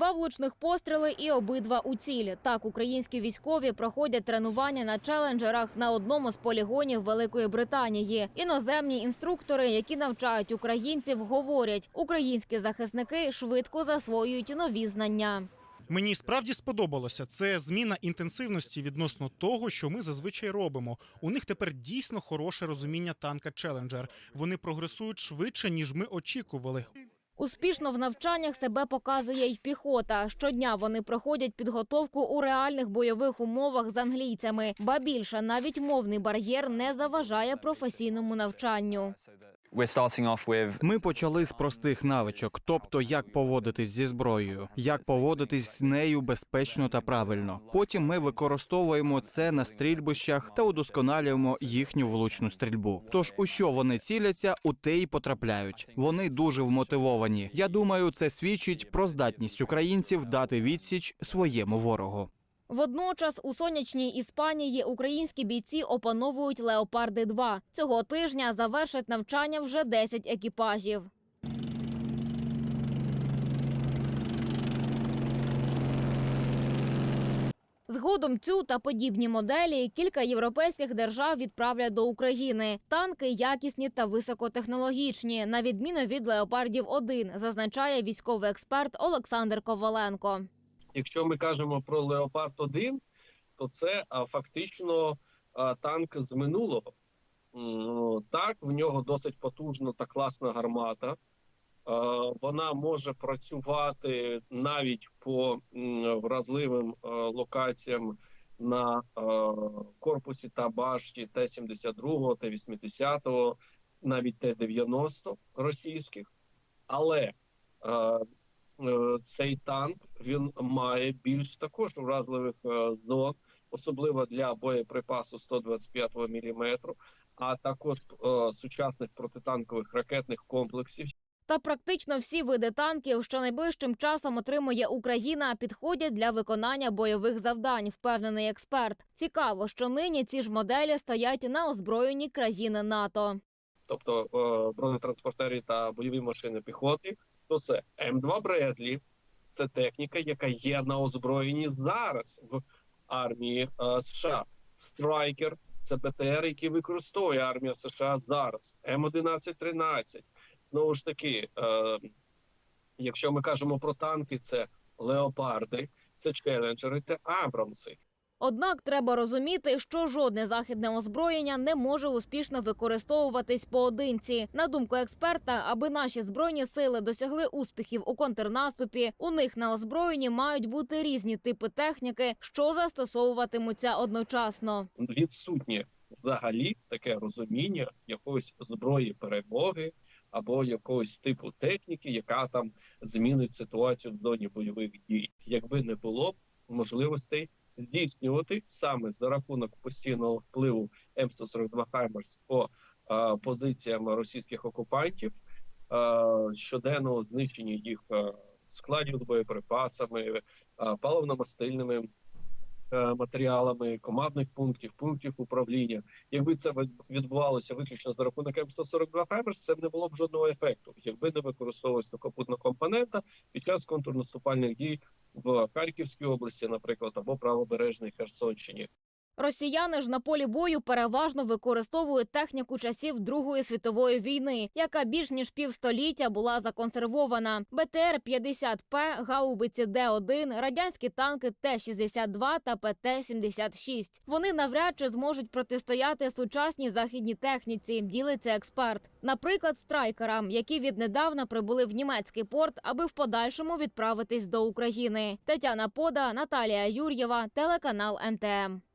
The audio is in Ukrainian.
Два влучних постріли і обидва у ціль. Так українські військові проходять тренування на челенджерах на одному з полігонів Великої Британії. Іноземні інструктори, які навчають українців, говорять, українські захисники швидко засвоюють нові знання. Мені справді сподобалося. Це зміна інтенсивності відносно того, що ми зазвичай робимо. У них тепер дійсно хороше розуміння танка Челенджер. Вони прогресують швидше, ніж ми очікували. Успішно в навчаннях себе показує й піхота. Щодня вони проходять підготовку у реальних бойових умовах з англійцями. Ба більше навіть мовний бар'єр не заважає професійному навчанню. Ми почали з простих навичок, тобто як поводитись зі зброєю, як поводитись з нею безпечно та правильно. Потім ми використовуємо це на стрільбищах та удосконалюємо їхню влучну стрільбу. Тож у що вони ціляться, у те й потрапляють. Вони дуже вмотивовані. Я думаю, це свідчить про здатність українців дати відсіч своєму ворогу. Водночас у сонячній Іспанії українські бійці опановують леопарди 2 Цього тижня завершать навчання вже 10 екіпажів. Згодом цю та подібні моделі кілька європейських держав відправлять до України. Танки якісні та високотехнологічні, на відміну від леопардів 1 зазначає військовий експерт Олександр Коваленко. Якщо ми кажемо про Леопард 1 то це фактично танк з минулого. Так, в нього досить потужна та класна гармата. Вона може працювати навіть по вразливим локаціям на корпусі та башті Т-72, Т-80, навіть Т-90 російських. Але е, цей танк він має більш також вразливих е, зон, особливо для боєприпасу 125 мм, а також е, сучасних протитанкових ракетних комплексів, Та практично всі види танків, що найближчим часом отримує Україна, підходять для виконання бойових завдань, впевнений експерт. Цікаво, що нині ці ж моделі стоять на озброєнні країни НАТО. тобто е, бронетранспортери та бойові машини піхоти, то це М2 Бредлі, це техніка, яка є на озброєнні зараз в армії е, США. Страйкер це БТР, який використовує армія США зараз. М1113. Знову ж таки, е, якщо ми кажемо про танки, це леопарди, це челенджери та Абрамси. Однак треба розуміти, що жодне західне озброєння не може успішно використовуватись поодинці. На думку експерта, аби наші збройні сили досягли успіхів у контрнаступі, у них на озброєнні мають бути різні типи техніки, що застосовуватимуться одночасно. відсутнє взагалі таке розуміння якоїсь зброї перемоги або якогось типу техніки, яка там змінить ситуацію в зоні бойових дій. Якби не було можливостей здійснювати саме за рахунок постійного впливу М142 Хаймерс по е, позиціям російських окупантів, е, щоденного знищення їх е, складів з боєприпасами, е, паливно-мастильними матеріалами, командних пунктів, пунктів управління. Якби це від- відбувалося виключно за рахунок М142 Хаймерс, це б не було б жодного ефекту. Якби не використовувалася капутна компонента під час контрнаступальних дій в Харківській області, наприклад, або правобережній Херсонщині. Росіяни ж на полі бою переважно використовують техніку часів Другої світової війни, яка більш ніж півстоліття була законсервована. БТР 50 П, гаубиці Д1, радянські танки Т-62 та ПТ-76. Вони навряд чи зможуть протистояти сучасній західній техніці. Ділиться експерт. Наприклад, страйкерам, які віднедавна прибули в німецький порт, аби в подальшому відправитись до України. Тетяна Пода, Наталія Юр'єва, телеканал МТМ.